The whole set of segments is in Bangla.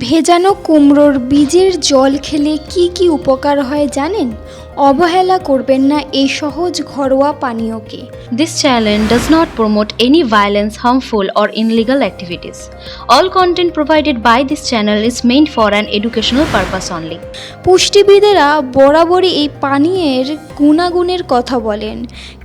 ভেজানো কুমড়োর বীজের জল খেলে কি কি উপকার হয় জানেন? অবহেলা করবেন না এই সহজ ঘরোয়া পানীয়কে। This channel does not promote any violence harmful or illegal activities all content provided by this channel is meant for an educational purpose only পুষ্টিবিদেরা বরাবরই এই পানীয়ের গুণাগুণের কথা বলেন।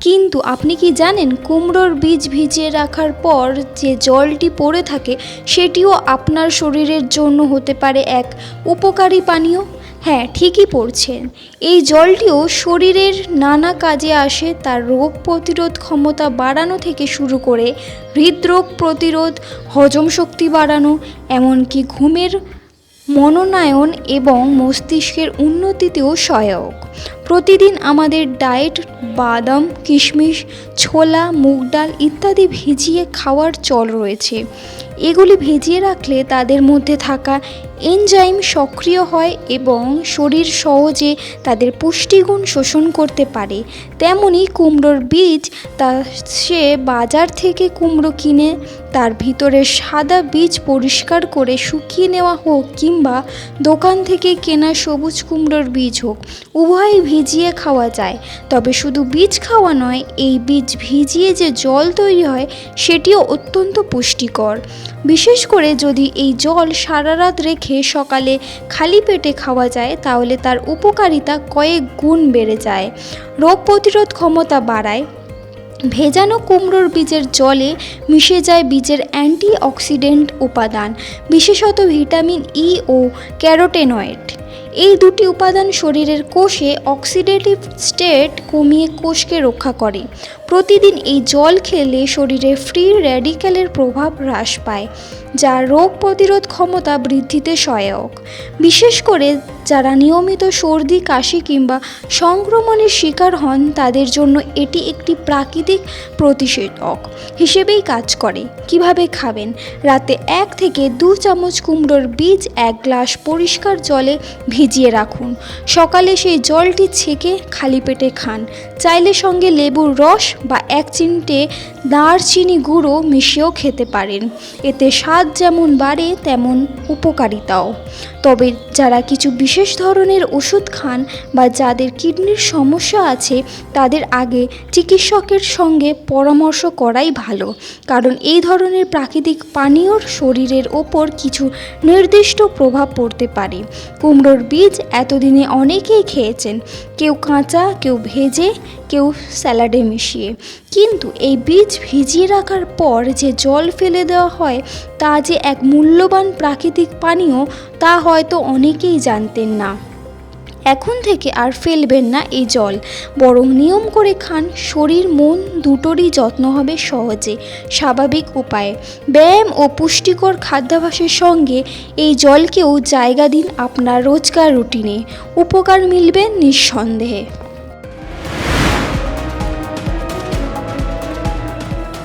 কিন্তু আপনি কি জানেন কুমড়োর বীজ ভিজিয়ে রাখার পর যে জলটি পড়ে থাকে সেটিও আপনার শরীরের জন্য হতে পারে এক উপকারী পানীয়? হ্যাঁ ঠিকই পড়ছেন। এই জলটিও শরীরের নানা কাজে আসে, তার রোগ প্রতিরোধ ক্ষমতা বাড়ানো থেকে শুরু করে হৃদরোগ প্রতিরোধ, হজম শক্তি বাড়ানো, এমনকি ঘুমের মনোনয়ন এবং মস্তিষ্কের উন্নতিতেও সহায়ক। প্রতিদিন আমাদের ডায়েট, বাদাম, কিশমিশ, ছোলা, মুগ ডাল ইত্যাদি ভিজিয়ে খাওয়ার চল রয়েছে। এগুলি ভিজিয়ে রাখলে তাদের মধ্যে থাকা এনজাইম সক্রিয় হয় এবং শরীর সহজে তাদের পুষ্টিগুণ শোষণ করতে পারে। তেমনি কুমড়োর বীজ তা সে বাজার থেকে কুমড়ো কিনে তার ভিতরে সাদা বীজ পরিষ্কার করে শুকিয়ে নেওয়া হোক কিংবা দোকান থেকে কেনা সবুজ কুমড়োর বীজ হোক, উভয়ই ভিজিয়ে খাওয়া যায়। তবে শুধু বীজ খাওয়া নয়, এই বীজ ভিজিয়ে যে জল তৈরি হয়, সেটিও অত্যন্ত পুষ্টিকর। বিশেষ করে যদি এই জল সারা রাত রেখে সকালে খালি পেটে খাওয়া যায়, তাহলে তার উপকারিতা কয়েক গুণ বেড়ে যায়। রোগ প্রতিরোধ ক্ষমতা বাড়ায়। ভেজানো কুমড়োর বীজের জলে মিশে যায় বীজের অ্যান্টি অক্সিডেন্ট উপাদান, বিশেষত ভিটামিন ই ও ক্যারোটেনয়েড। এই দুটি উপাদান শরীরের কোষে অক্সিডেটিভ স্টেট কমিয়ে কোষকে রক্ষা করে। প্রতিদিন এই জল খেলে শরীরে ফ্রি র্যাডিক্যালের প্রভাব হ্রাস পায়, যা রোগ প্রতিরোধ ক্ষমতা বৃদ্ধিতে সহায়ক। বিশেষ করে যারা নিয়মিত সর্দি, কাশি কিংবা সংক্রমণের শিকার হন, তাদের জন্য এটি একটি প্রাকৃতিক প্রতিষেধক হিসেবেই কাজ করে। কীভাবে খাবেন? রাতে এক থেকে দু চামচ কুমড়োর বীজ, এক গ্লাস পরিষ্কার জলে ভিজিয়ে রাখুন। সকালে সেই জলটি ছেঁকে খালি পেটে খান। চাইলে সঙ্গে লেবুর রস বা এক চিমটে দারচিনি গুঁড়ো মিশিয়েও খেতে পারেন। এতে স্বাদ যেমন বাড়ে, তেমন উপকারিতাও। তবে যারা কিছু বিশেষ ধরনের ওষুধ খান বা যাদের কিডনির সমস্যা আছে, তাদের আগে চিকিৎসকের সঙ্গে পরামর্শ করাই ভালো। কারণ এই ধরনের প্রাকৃতিক পানীয়র শরীরের ওপর কিছু নির্দিষ্ট প্রভাব পড়তে পারে। কুমড়োর বীজ এতদিনে অনেকেই খেয়েছেন। কেউ কাঁচা, কেউ ভেজে, কেউ স্যালাডে মিশিয়ে। কিন্তু এই বীজ ভিজিয়ে রাখার পর যে জল ফেলে দেওয়া হয়, তা যে এক মূল্যবান প্রাকৃতিক পানীয়, তা হয়তো অনেকেই জানতেন না। এখন থেকে আর ফেলবেন না এই জল। বরং নিয়ম করে খান, শরীর, মন দুটোরই যত্ন হবে সহজে, স্বাভাবিক উপায়ে। ব্যায়াম ও পুষ্টিকর খাদ্যাভাসের সঙ্গে এই জলকেও জায়গা দিন আপনার রোজকার রুটিনে। উপকার মিলবে নিঃসন্দেহে।